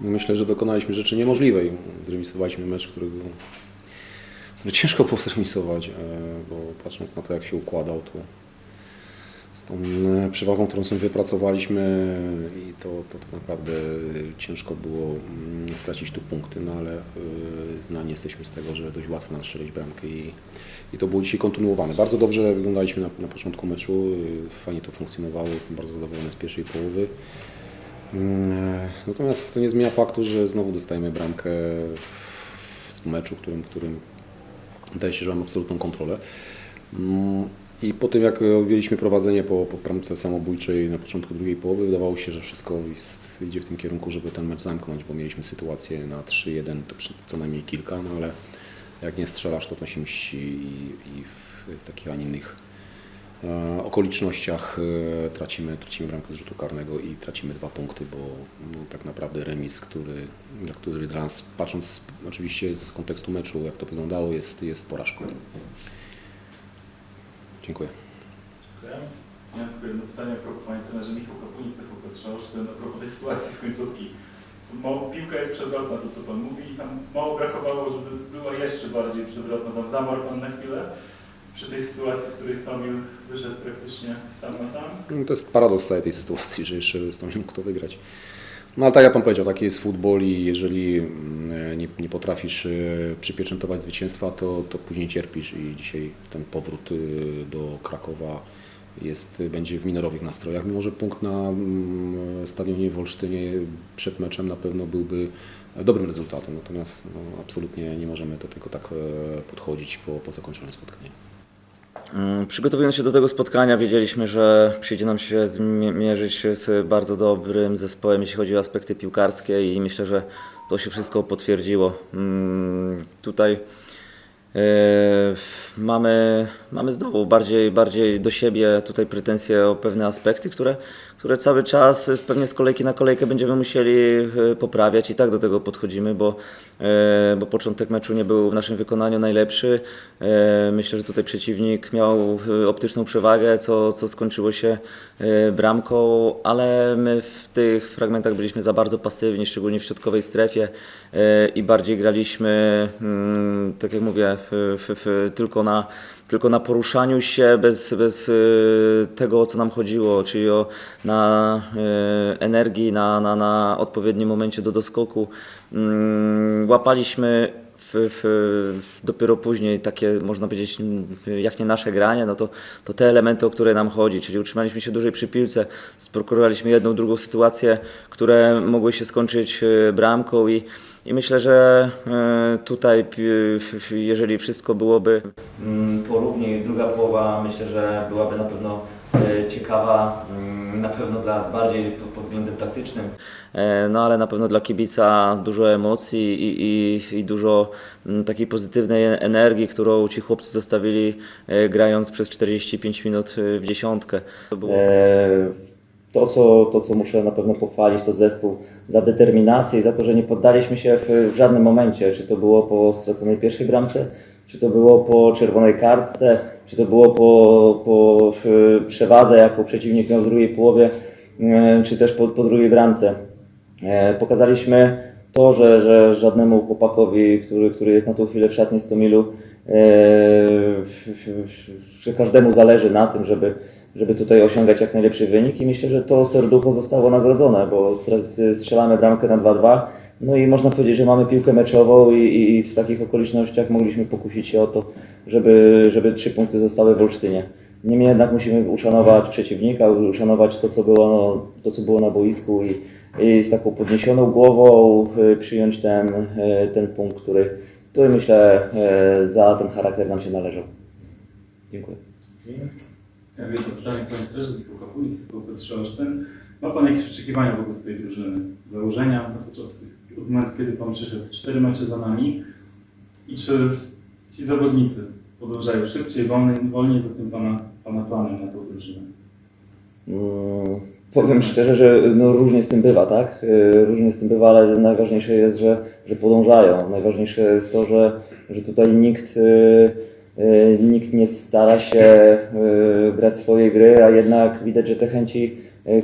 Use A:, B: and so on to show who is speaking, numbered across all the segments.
A: Myślę, że dokonaliśmy rzeczy niemożliwej. Zremisowaliśmy mecz, którego który ciężko było zremisować, e, bo patrząc na to, jak się układał, to z tą e, przewagą, którą sobie wypracowaliśmy i to, to tak naprawdę ciężko było mm, stracić tu punkty, no ale e, znani jesteśmy z tego, że dość łatwo nam strzelić bramkę i, i to było dzisiaj kontynuowane. Bardzo dobrze wyglądaliśmy na, na początku meczu, fajnie to funkcjonowało, jestem bardzo zadowolony z pierwszej połowy. Mm, Natomiast to nie zmienia faktu, że znowu dostajemy bramkę z meczu, którym, którym wydaje się, że mamy absolutną kontrolę. Mm, I po tym, jak objęliśmy prowadzenie po, po bramce samobójczej na początku drugiej połowy, wydawało się, że wszystko jest, idzie w tym kierunku, żeby ten mecz zamknąć, bo mieliśmy sytuację na 3-1, to co najmniej kilka, no ale jak nie strzelasz, to to się mści i, i w, w takich, a innych e, okolicznościach e, tracimy, tracimy bramkę z rzutu karnego i tracimy dwa punkty, bo no, tak naprawdę remis, który, który dla nas, patrząc oczywiście z kontekstu meczu, jak to wyglądało, jest, jest porażką. Dziękuję.
B: Dziękuję. Miałem tylko jedno pytanie a propos Panie trenerze Michał Kapunik, TVP Trzesztyn, a propos tej sytuacji z końcówki. Mo, piłka jest przewrotna, to co Pan mówi, i tam mało brakowało, żeby była jeszcze bardziej przewrotna. Tam zamarł Pan na chwilę przy tej sytuacji, w której Stomil wyszedł praktycznie sam na sam.
A: No, To jest paradoks całej tej sytuacji, że jeszcze nie mógł kto wygrać. No ale tak jak Pan powiedział, taki jest futbol i jeżeli mm, nie, nie potrafisz e, przypieczętować zwycięstwa, to, to później cierpisz i dzisiaj ten powrót e, do Krakowa jest, będzie w minorowych nastrojach, mimo że punkt na mm, stadionie w Olsztynie przed meczem na pewno byłby dobrym rezultatem, natomiast no, absolutnie nie możemy do tego tak e, podchodzić po, po zakończonym spotkaniu.
C: Mm, Przygotowując się do tego spotkania, wiedzieliśmy, że przyjdzie nam się mierzyć z bardzo dobrym zespołem, jeśli chodzi o aspekty piłkarskie, i myślę, że to się wszystko potwierdziło. Mm, Tutaj mamy, mamy znowu bardziej, bardziej do siebie tutaj pretensje o pewne aspekty, które, które cały czas z- pewnie z kolejki na kolejkę będziemy musieli e, poprawiać i tak do tego podchodzimy, bo, e, bo początek meczu nie był w naszym wykonaniu najlepszy. E, Myślę, że tutaj przeciwnik miał e, optyczną przewagę, co, co skończyło się e, bramką, ale my w tych fragmentach byliśmy za bardzo pasywni, szczególnie w środkowej strefie e, i bardziej graliśmy, mm, tak jak mówię, w, w, w, tylko na tylko na poruszaniu się bez, bez e, tego, o co nam chodziło, czyli o, na e, energii, na, na, na odpowiednim momencie do doskoku. Mm, Łapaliśmy w, w, dopiero później takie, można powiedzieć, jak nie nasze granie, no to, to te elementy, o które nam chodzi, czyli utrzymaliśmy się dłużej przy piłce, sprokurowaliśmy jedną, drugą sytuację, które mogły się skończyć e, bramką i, i myślę, że e, tutaj, jeżeli wszystko byłoby mm, porównie, druga połowa myślę, że byłaby na pewno e, ciekawa, mm, na pewno dla bardziej pod- względem taktycznym, e, no ale na pewno dla kibica dużo emocji i, i, i dużo mm, takiej pozytywnej energii, którą ci chłopcy zostawili e, grając przez 45 minut e, w dziesiątkę. To było to co, to, co muszę na pewno pochwalić, to zespół za determinację i za to, że nie poddaliśmy się w, w żadnym momencie. Czy to było po straconej pierwszej bramce, czy to było po czerwonej kartce, czy to było po, po przewadze, jaką przeciwnik miał w drugiej połowie, e, czy też po, po drugiej bramce. E, Pokazaliśmy to, że, że żadnemu chłopakowi, który, który jest na tą chwilę w szatni Stomilu, e, że każdemu zależy na tym, żeby, żeby tutaj osiągać jak najlepszy wynik i myślę, że to serducho zostało nagrodzone, bo strzelamy bramkę na 2-2, no i można powiedzieć, że mamy piłkę meczową i, i w takich okolicznościach mogliśmy pokusić się o to, żeby, żeby trzy punkty zostały w Olsztynie. Niemniej jednak musimy uszanować przeciwnika, uszanować to, co było, to, co było na boisku i, i z taką podniesioną głową y, przyjąć ten, y, ten punkt, który, który myślę y, za ten charakter nam się należał. Dziękuję.
B: Ja wiem, jedno pytanie Panie trenerze, Michał Kapunik, TVP Trzesztyn. Ma Pan jakieś oczekiwania wobec tej drużyny? Założenia na od momentu, kiedy Pan przyszedł, cztery mecze za nami i czy ci zawodnicy podążają szybciej, wolniej, wolniej za tym Pana, pana planem na tą drużynę?
C: Mm, Powiem szczerze, że no, różnie z tym bywa, tak? Y, Różnie z tym bywa, ale najważniejsze jest, że, że podążają. Najważniejsze jest to, że, że tutaj nikt, y, y, nikt nie stara się y, grać swoje gry, a jednak widać, że te chęci,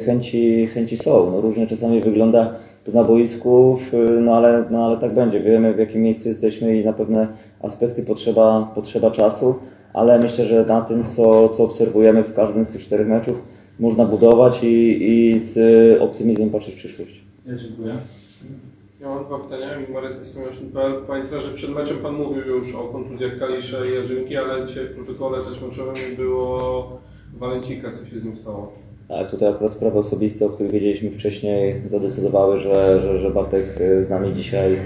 C: chęci, chęci są. No, różnie czasami wygląda to na boisku, no ale, no ale tak będzie. Wiemy w jakim miejscu jesteśmy i na pewne aspekty potrzeba, potrzeba czasu, ale myślę, że na tym, co, co obserwujemy w każdym z tych czterech meczów, można budować i, i z optymizmem patrzeć w przyszłość.
B: Ja dziękuję.
D: Ja mam dwa pytania. Marek. Panie trenerze, przed meczem Pan mówił już o kontuzjach Kalisza i Jarzynki, ale dzisiaj w protokole też meczowym nie było Walencika. Co się z nim stało?
C: Tak, tutaj akurat sprawy osobiste, o których wiedzieliśmy wcześniej, zadecydowały, że, że, że Bartek e, z nami dzisiaj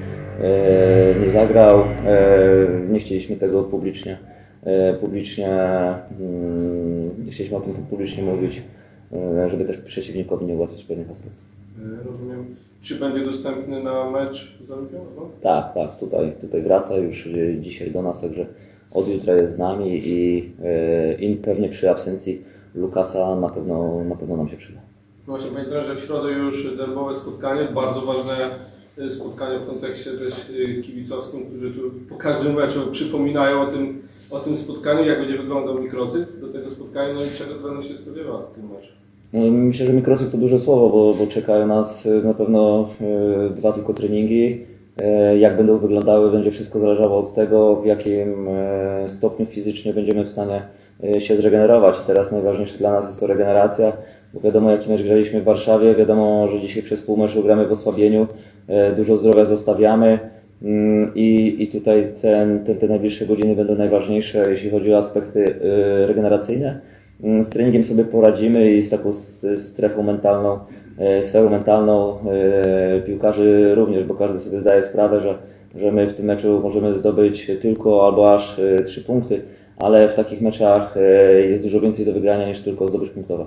C: nie zagrał. E, nie chcieliśmy tego publicznie, e, publicznie mm, nie chcieliśmy o tym publicznie mówić, e, żeby też przeciwnikowi nie ułatwić pewnych aspektów.
D: E, Rozumiem. Czy będzie dostępny na mecz z?
C: Tak, tak, tutaj, tutaj wraca już e, dzisiaj do nas, także od jutra jest z nami i, e, i pewnie przy absencji Lukasa na pewno, na pewno nam się przyda.
D: No Właśnie, Panie trenerze, w środę już derbowe spotkanie, bardzo ważne spotkanie w kontekście też e, kibicowskim, którzy tu po każdym meczu przypominają o tym, o tym spotkaniu, jak będzie wyglądał mikrocykl do tego spotkania, no i czego trener się spodziewa w tym meczu.
C: No, Myślę, że mikrocykl to duże słowo, bo, bo czekają nas e, na pewno e, dwa tylko treningi. Jak będą wyglądały, będzie wszystko zależało od tego, w jakim stopniu fizycznie będziemy w stanie się zregenerować. Teraz najważniejsze dla nas jest to regeneracja, bo wiadomo jaki mecz graliśmy w Warszawie, wiadomo, że dzisiaj przez pół meczu gramy w osłabieniu, e, dużo zdrowia zostawiamy. Mm, I, I tutaj ten, ten, te najbliższe godziny będą najważniejsze, jeśli chodzi o aspekty e, regeneracyjne. Mm, Z treningiem sobie poradzimy i z taką strefą mentalną, e, sferą mentalną piłkarzy również, bo każdy sobie zdaje sprawę, że, że my w tym meczu możemy zdobyć tylko albo aż trzy punkty, ale w takich meczach jest dużo więcej do wygrania niż tylko zdobycz punktowa.